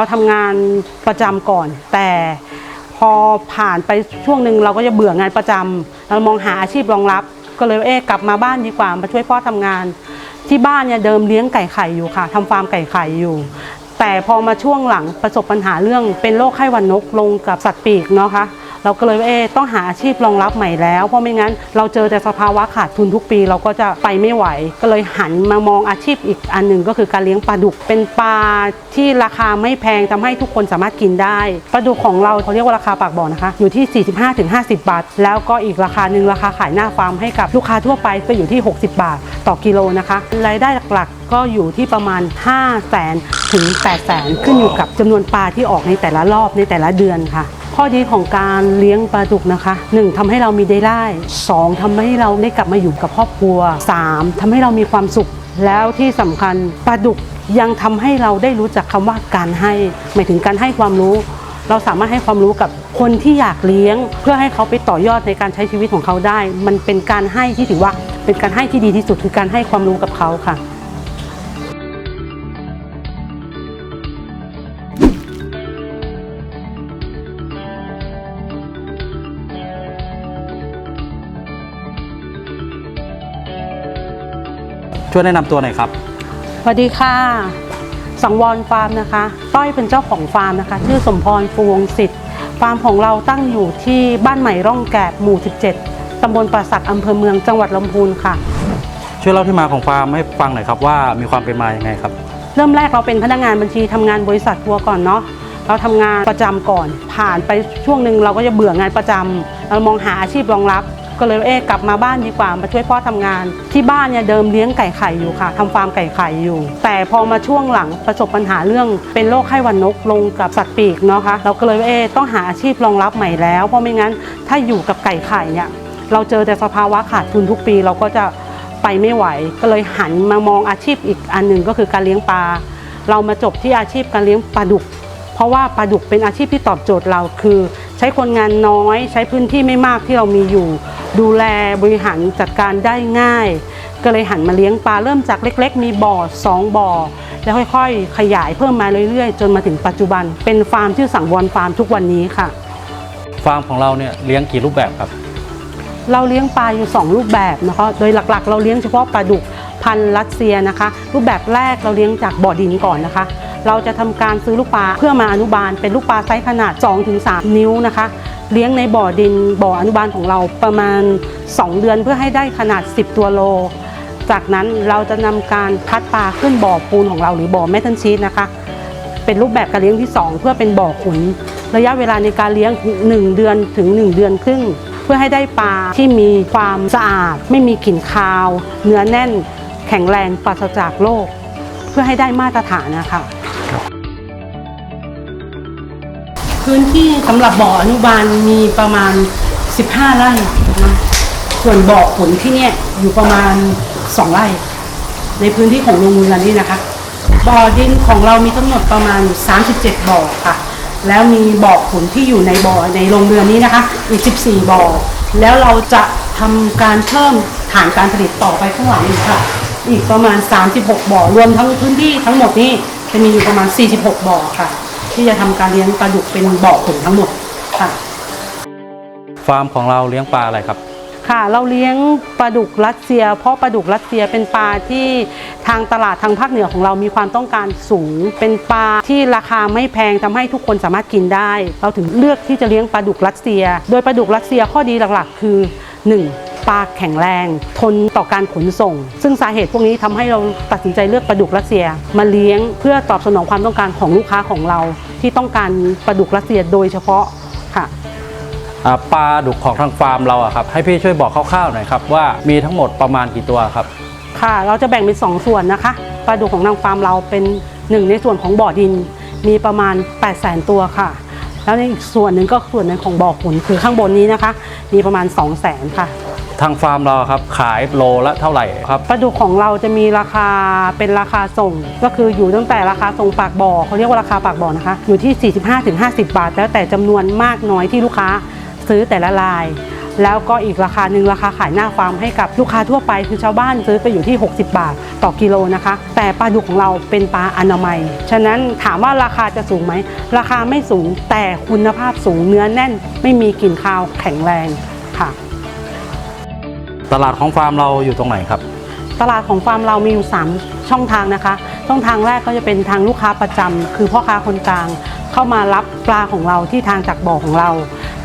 เราทำงานประจำก่อน แต่พอผ่านไปช่วงหนึ่งเราก็จะเบื่องานประจำเรามองหาอาชีพรองรับ ก็เลยเอ๊กลับมาบ้านดีกว่ามาช่วยพ่อทำงาน ที่บ้านเนี่ยเดิมเลี้ยงไก่ไข่อยู่ค่ะทำฟาร์มไก่ไข่อยู่ แต่พอมาช่วงหลังประสบปัญหาเรื่องเป็นโรคไข้หวัดนกลงกับสัตว์ปีกเนาะคะ เราก็เลยเอ๊ต้องหาอาชีพรองรับใหม่แล้ว เพราะไม่งั้นเราเจอแต่สภาวะขาดทุนทุกปี เราก็จะไปไม่ไหว ก็เลยหันมามองอาชีพอีกอันหนึ่งก็คือการเลี้ยงปลาดุกเป็นปลาที่ราคาไม่แพงทำให้ทุกคนสามารถกินได้ปลาดุกของเราเขาเรียกว่าราคาปากบ่อนะคะ อยู่ที่ 45-50 บาท แล้วก็อีกราคาหนึ่งราคาขายหน้าฟาร์มให้กับลูกค้าทั่วไปก็อยู่ที่ 60 บาทต่อกิโลนะคะรายได้หลักๆ ก็อยู่ที่ประมาณ 5 0 0แสนถึง 8 0 0แสนขึ้นอยู่กับจำนวนปลาที่ออกในแต่ละรอบในแต่ละเดือนค่ะ ข้อดีของการเลี้ยงปลาดุกนะคะ 1. ทำให้เรามีได้ไล่2ทำให้เราได้กลับมาอยู่กับครอบครัว 3. ทำให้เรามีความสุข แล้วที่สำคัญปลาดุกยังทำให้เราได้รู้จักคำว่าการให้หมายถึงการให้ความรู้ เราสามารถให้ความรู้กับคนที่อยากเลี้ยง เพื่อให้เขาไปต่อยอดในการใช้ชีวิตของเขาได้ มันเป็นการให้ที่ถือว่าเป็นการให้ที่ดีที่สุดคือการให้ความรู้กับเขาค่ะ ช่วยแนะนำตัวหน่อยครับ สวัสดีค่ะ สังวรฟาร์มนะคะต้อยเป็นเจ้าของฟาร์มนะคะ ชื่อสมพรฟูวงศิษย์ฟาร์มของเราตั้งอยู่ที่บ้านใหม่ร่องแกบหมู่ 17 ตำบลปราสักอำเภอเมืองจังหวัดลำพูนค่ะ ช่วยเล่าที่มาของฟาร์มให้ฟังหน่อยครับว่ามีความเป็นมาอย่างไงครับ เริ่มแรกเราเป็นพนักงานบัญชีทำงานบริษัททัวร์ก่อนเนาะเราทำงานประจำก่อน ผ่านไปช่วงหนึ่งเราก็จะเบื่องานประจำเรามองหาอาชีพรองรับ ก็เลยเอ๊ะกลับมาบ้านดีกว่ามาช่วยพ่อทำงาน ที่บ้านเนี่ยเดิมเลี้ยงไก่ไข่อยู่ค่ะทำฟาร์มไก่ไข่อยู่ แต่พอมาช่วงหลังประสบปัญหาเรื่อง เป็นโรคไข้หวัดนกลงกับสัตว์ปีกเนาะคะเราก็เลยเอ๊ะต้องหาอาชีพรองรับใหม่แล้ว เพราะไม่งั้นถ้าอยู่กับไก่ไข่เนี่ยเราเจอแต่สภาวะขาดทุนทุกปีเราก็จะไปไม่ไหว ก็เลยหันมามองอาชีพอีกอันหนึ่งก็คือการเลี้ยงปลาเรามาจบที่อาชีพการเลี้ยงปลาดุก เพราะว่าปลาดุกเป็นอาชีพที่ตอบโจทย์เราคือ ใช้คนงานน้อย ใช้พื้นที่ไม่มากที่เรามีอยู่ ดูแลบริหารจัดการได้ง่าย ก็เลยหันมาเลี้ยงปลาเริ่มจากเล็ก ๆ มีบ่อสองบ่อแล้วค่อยๆ ขยายเพิ่มมาเรื่อยๆ จนมาถึงปัจจุบัน เป็นฟาร์มชื่อสังวรฟาร์มทุกวันนี้ค่ะ ฟาร์มของเราเนี่ยเลี้ยงกี่รูปแบบครับ เราเลี้ยงปลาอยู่ 2 รูปแบบนะคะโดยหลักๆ เราเลี้ยงเฉพาะปลาดุก พันธุ์รัสเซียนะคะ รูปแบบแรกเราเลี้ยงจากบ่อดินก่อนนะคะ เราจะทำการซื้อลูกปลาเพื่อมาอนุบาลเป็นลูกปลาไซส์ขนาด 2-3 นิ้วนะคะ เลี้ยงในบ่อดินบ่ออนุบาลของเราประมาณ 2 เดือนเพื่อให้ได้ขนาด 10 ตัวโล จากนั้นเราจะนำการพัดปลาขึ้นบ่อปูนของเราหรือบ่อแมทันชีสนะคะเป็นรูปแบบการเลี้ยงที่ 2 เพื่อเป็นบ่อขุน ระยะเวลาในการเลี้ยง 1 เดือนถึง 1 เดือนครึ่ง เพื่อให้ได้ปลาที่มีความสะอาด ไม่มีกลิ่นคาว เนื้อแน่น แข็งแรงปราศจากโรคเพื่อให้ได้มาตรฐานนะคะพื้นที่สำหรับบ่ออนุบาลมีประมาณ 15 ไร่นะส่วนบ่อขุนที่เนี่ยอยู่ประมาณ 2 ไร่ ในพื้นที่ของโรงเรือนนี่นะคะ บ่อดินของเรามีทั้งหมดประมาณ 37 บ่อค่ะ แล้วมีบ่อขุนที่อยู่ในบ่อในโรงเรือนนี้นะคะ อีก 14 บ่อ แล้วเราจะทำการเพิ่มฐานการผลิตต่อไปข้างหลังอีกค่ะ อีกประมาณ 36 บ่อรวมทั้งพื้นที่ทั้งหมดนี้จะมีอยู่ประมาณ 46 บ่อค่ะ ที่จะทำการเลี้ยงปลาดุกเป็นบ่อขุนทั้งหมดค่ะ ฟาร์มของเราเลี้ยงปลาอะไรครับค่ะเราเลี้ยงปลาดุกรัสเซีย เพราะปลาดุกรัสเซียเป็นปลาที่ทางตลาดทางภาคเหนือของเรามีความต้องการสูง เป็นปลาที่ราคาไม่แพงทำให้ทุกคนสามารถกินได้ เราถึงเลือกที่จะเลี้ยงปลาดุกรัสเซีย โดยปลาดุกรัสเซียข้อดีหลักๆ คือ 1. ปลาแข็งแรง ทนต่อการขนส่ง ซึ่งสาเหตุพวกนี้ทำให้เราตัดสินใจเลือกปลาดุกรัสเซีย มาเลี้ยงเพื่อตอบสนองความต้องการของลูกค้าของเรา ที่ต้องการปลาดุกรัสเซียโดยเฉพาะค่ะอ่าปลาดุกของทางฟาร์มเราอะครับให้พี่ช่วยบอกคร่าวๆหน่อยครับว่ามีทั้งหมดประมาณกี่ตัวครับ ค่ะ เราจะแบ่งเป็น 2 ส่วนนะคะปลาดุกของทางฟาร์มเราเป็นหนึ่งในส่วนของบ่อดินมีประมาณ 8 0 0 0 0 0ตัวค่ะ แล้วในอีกส่วนหนึ่งก็ส่วนหนึ่งของบ่อขุนคือข้างบนนี้นะคะ มีประมาณ 2 0 0 0 0 0ค่ะ ทางฟาร์มเราครับขายโลละเท่าไหร่ครับปลาดุกของเราจะมีราคาเป็นราคาส่ง ก็คืออยู่ตั้งแต่ราคาส่งปากบ่อเขาเรียกว่าราคาปากบ่อนะคะอยู่ที่ 45-50 บาท แล้วแต่จำนวนมากน้อยที่ลูกค้าซื้อแต่ละราย แล้วก็อีกราคาหนึ่งราคาขายหน้าฟาร์มให้กับลูกค้าทั่วไปคือชาวบ้านซื้อไปอยู่ที่ 60 บาทต่อกิโลนะคะ แต่ปลาดุกของเราเป็นปลาอนามัย ฉะนั้นถามว่าราคาจะสูงไหมราคาไม่สูงแต่คุณภาพสูงเนื้อแน่น ไม่มีกลิ่นคาวแข็งแรง ตลาดของฟาร์มเราอยู่ตรงไหนครับ ตลาดของฟาร์มเรามีอยู่ 3 ช่องทางนะคะ ช่องทางแรกก็จะเป็นทางลูกค้าประจำคือพ่อค้าคนกลาง เข้ามารับปลาของเราที่ทางจากบ่อของเรา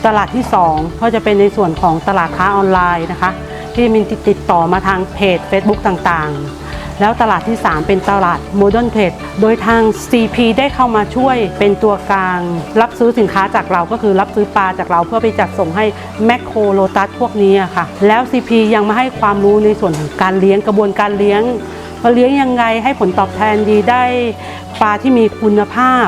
ตลาดที่ 2 ก็จะเป็นในส่วนของตลาดค้าออนไลน์นะคะ ที่มีติดต่อมาทางเพจ Facebook ต่างๆ แล้วตลาดที่ 3 เป็นตลาด Modern Trade โดยทาง CP ได้เข้ามาช่วยเป็นตัวกลาง รับซื้อสินค้าจากเราก็คือรับซื้อปลาจากเราเพื่อไปจัดส่งให้แมคโครโลตัสพวกนี้ค่ะ แล้ว CP ยังมาให้ความรู้ในส่วนของการเลี้ยงกระบวนการเลี้ยงว่าเลี้ยงยังไงให้ผลตอบแทนดีได้ปลาที่มีคุณภาพ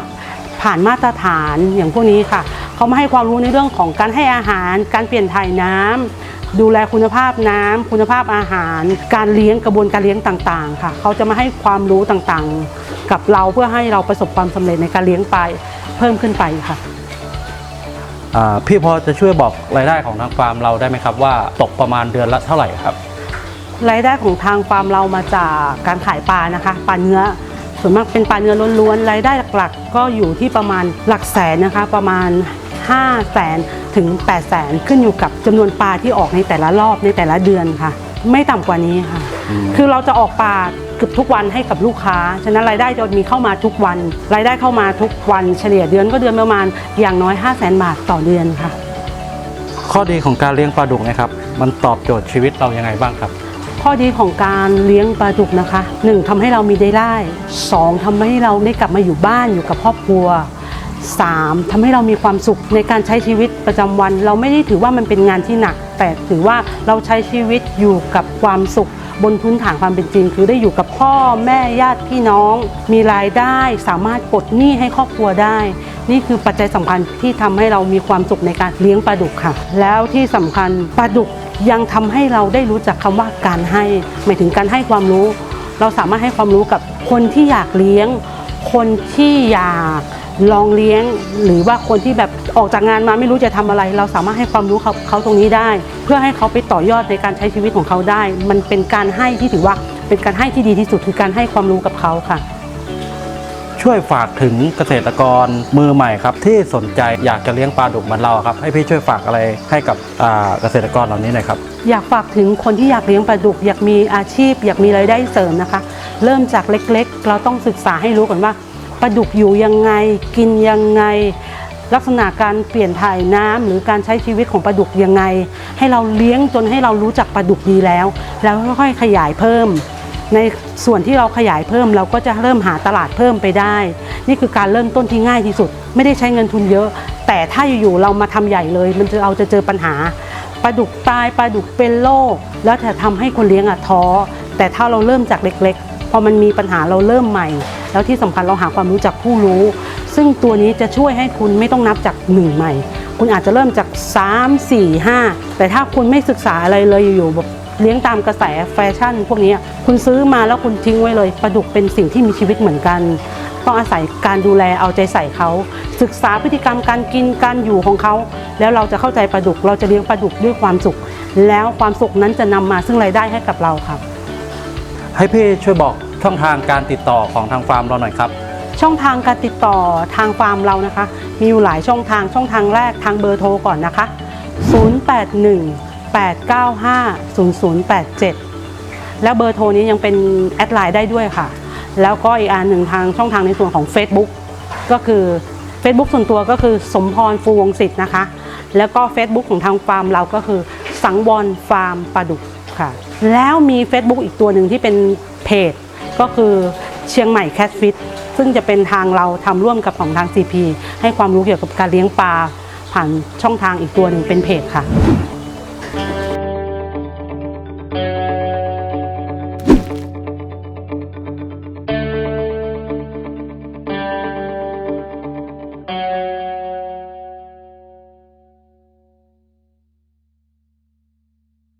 ผ่านมาตรฐานอย่างพวกนี้ค่ะ เขามาให้ความรู้ในเรื่องของการให้อาหาร การเปลี่ยนถ่ายน้ำ ดูแลคุณภาพน้ำคุณภาพอาหาร การเลี้ยงกระบวนการเลี้ยงต่างๆ ค่ะ เขาจะมาให้ความรู้ต่างๆ กับเราเพื่อให้เราประสบความสำเร็จในการเลี้ยงไปเพิ่มขึ้นไปค่ะอ่าพี่พอจะช่วยบอกรายได้ของทางฟาร์มเราได้ไหมครับ ว่าตกประมาณเดือนละเท่าไหร่ครับรายได้ของทางฟาร์มเรามาจากการขายปลานะคะปลาเนื้อส่วนมากเป็นปลาเนื้อล้วนๆรายได้หลักๆ ก็อยู่ที่ประมาณหลักแสนนะคะ ประมาณ 5แสนถึง8แสนขึ้นอยู่กับจำนวนปลาที่ออกในแต่ละรอบในแต่ละเดือนค่ะ ไม่ต่ำกว่านี้ค่ะอืมคือเราจะออกปลาเกือบทุกวันให้กับลูกค้า ฉะนั้นรายได้จะมีเข้ามาทุกวัน รายได้เข้ามาทุกวันเฉลี่ยเดือนก็เดือนประมาณอย่างน้อย 5 0 0แสนบาทต่อเดือนค่ะ ข้อดีของการเลี้ยงปลาดุกนะครับ มันตอบโจทย์ชีวิตเรายังไงบ้างครับ ข้อดีของการเลี้ยงปลาดุกนะคะ 1. ทำให้เรามีได้ไล่ 2. ทำให้เราได้กลับมาอยู่บ้านอยู่กับครอบครัว 3. ทำให้เรามีความสุขในการใช้ชีวิตประจำวัน เราไม่ได้ถือว่ามันเป็นงานที่หนัก แต่ถือว่าเราใช้ชีวิตอยู่กับความสุข บนพื้นฐานความเป็นจริง คือได้อยู่กับพ่อแม่ญาติพี่น้อง มีรายได้สามารถปลดหนี้ให้ครอบครัวได้ นี่คือปัจจัยสำคัญที่ทำให้เรามีความสุขในการเลี้ยงปลาดุกค่ะ แล้วที่สำคัญปลาดุกยังทำให้เราได้รู้จักคำว่าการให้หมายถึงการให้ความรู้ เราสามารถให้ความรู้กับคนที่อยากเลี้ยง คนที่อยาก ลองเลี้ยง หรือว่าคนที่แบบออกจากงานมาไม่รู้จะทำอะไร เราสามารถให้ความรู้เขาเขาตรงนี้ได้ เพื่อให้เขาไปต่อยอดในการใช้ชีวิตของเขาได้ มันเป็นการให้ที่ถือว่าเป็นการให้ที่ดีที่สุดคือการให้ความรู้กับเขาค่ะ ช่วยฝากถึงเกษตรกรมือใหม่ครับ ที่สนใจอยากจะเลี้ยงปลาดุกเหมือนเราครับ ให้พี่ช่วยฝากอะไรให้กับอ่าเกษตรกรเหล่านี้หน่อยครับอยากฝากถึงคนที่อยากเลี้ยงปลาดุก อยากมีอาชีพ อยากมีรายได้เสริมนะคะ เริ่มจากเล็กๆ เราต้องศึกษาให้รู้ก่อนว่า ปลาดุกอยู่ยังไง กินยังไง ลักษณะการเปลี่ยนถ่ายน้ำหรือการใช้ชีวิตของปลาดุกยังไง ให้เราเลี้ยงจนให้เรารู้จักปลาดุกดีแล้ว แล้วค่อยๆขยายเพิ่ม ในส่วนที่เราขยายเพิ่มเราก็จะเริ่มหาตลาดเพิ่มไปได้ นี่คือการเริ่มต้นที่ง่ายที่สุด ไม่ได้ใช้เงินทุนเยอะ แต่ถ้าอยู่ๆเรามาทำใหญ่เลย มันจะเอาจะเจอปัญหาปลาดุกตายปลาดุกเป็นโรคแล้วจะทำให้คนเลี้ยงอะท้อแต่ถ้าเราเริ่มจากเล็กๆ อมันมีปัญหาเราเริ่มใหม่ แล้วที่สำคัญเราหาความรู้จากผู้รู้ ซึ่งตัวนี้จะช่วยให้คุณไม่ต้องนับจากหนึ่งใหม่ คุณอาจจะเริ่มจาก 3 4 5 แต่ถ้าคุณไม่ศึกษาอะไรเลยอยู่ๆแบบเลี้ยงตามกระแสแฟชั่น พวกนี้คุณซื้อมาแล้วคุณทิ้งไว้เลยปลาดุกเป็นสิ่งที่มีชีวิตเหมือนกัน ต้องอาศัยการดูแลเอาใจใส่เขา ศึกษาพฤติกรรมการกินการอยู่ของเขา แล้วเราจะเข้าใจปลาดุก เราจะเลี้ยงปลาดุกด้วยความสุข แล้วความสุขนั้นจะนำมาซึ่งรายได้ให้กับเราครับ ให้พี่ช่วยบอก ช่องทางการติดต่อของทางฟาร์มเราหน่อยครับ ช่องทางการติดต่อทางฟาร์มเรานะคะ มีอยู่หลายช่องทางช่องทางแรกทางเบอร์โทรก่อนนะคะ 081 895 0087 แล้วเบอร์โทรนี้ยังเป็นแอดไลน์ได้ด้วยค่ะ แล้วก็อีกอันหนึ่งทางช่องทางในส่วนของ Facebook ก็คือ Facebook ส่วนตัวก็คือสมพรฟูวงศิษย์นะคะ แล้วก็ Facebook ของทางฟาร์มเราก็คือสังวรฟาร์มปลาดุกค่ะ แล้วมี Facebook อีกตัวหนึ่งที่เป็นเพจ ก็คือเชียงใหม่แคทฟิตซึ่งจะเป็นทางเราทำร่วมกับของทาง CP ให้ความรู้เกี่ยวกับการเลี้ยงปลาผ่านช่องทางอีกตัวหนึ่งเป็นเพจค่ะ